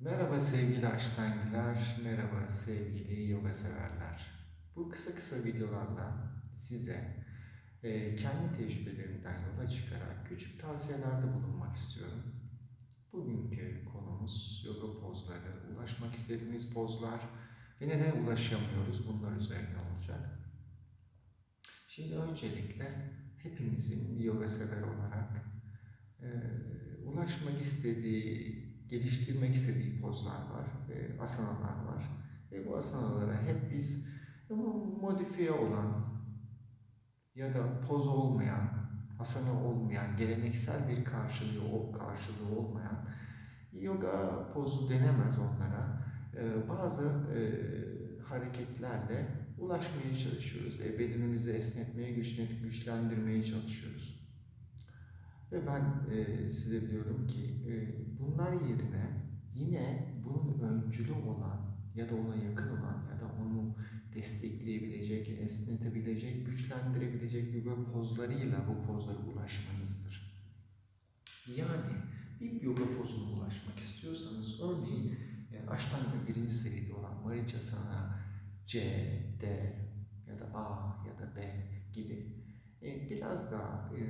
Merhaba sevgili Einstein'liler, merhaba sevgili yoga severler. Bu kısa kısa videolarla size e, kendi tecrübelerimden yola çıkarak küçük tavsiyelerde bulunmak istiyorum. Bugünkü konumuz yoga pozları, ulaşmak istediğimiz pozlar ve neden ulaşamıyoruz bunlar üzerine olacak. Şimdi öncelikle hepimizin yoga sever olarak e, ulaşmak istediği, geliştirmek istediği pozlar var ve asanalar var. Ve bu asanalara hep biz modifiye olan ya da poz olmayan, asana olmayan, geleneksel bir karşılığı, o karşılığı olmayan yoga pozu denemez onlara. Ee, bazı e, hareketlerle ulaşmaya çalışıyoruz. E, bedenimizi esnetmeye, güçlendirmeye çalışıyoruz. Ve ben e, size diyorum ki e, bunlar yerine yine bunun öncülü olan ya da ona yakın olan ya da onu destekleyebilecek, esnetebilecek, güçlendirebilecek yoga pozlarıyla bu pozlara ulaşmanızdır. Yani bir yoga pozuna ulaşmak istiyorsanız örneğin e, Ashtanga birinci seride olan Maricasana C, D ya da A ya da B gibi e, biraz daha e,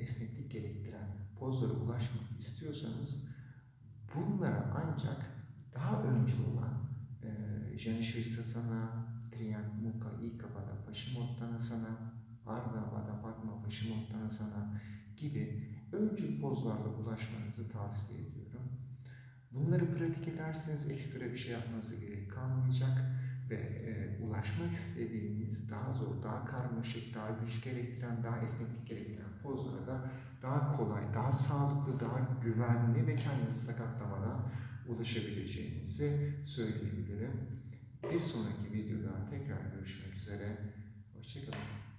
esneklik gerektiren pozlara ulaşmak istiyorsanız bunlara ancak daha öncül olan e, Janishvarsasana, Triyanmukha, Ikavada, Paschimottanasana, Ardhavada, Padma, Paschimottanasana gibi öncül pozlarla ulaşmanızı tavsiye ediyorum. Bunları pratik ederseniz ekstra bir şey yapmanıza gerek kalmayacak ve e, ulaşmak istediğiniz daha zor, daha karmaşık, daha güç gerektiren, daha esneklik gerektiren pozlara da daha kolay, daha sağlıklı, daha güvenli ve kendinizi sakatlamadan ulaşabileceğinizi söyleyebilirim. Bir sonraki videoda tekrar görüşmek üzere. Hoşçakalın.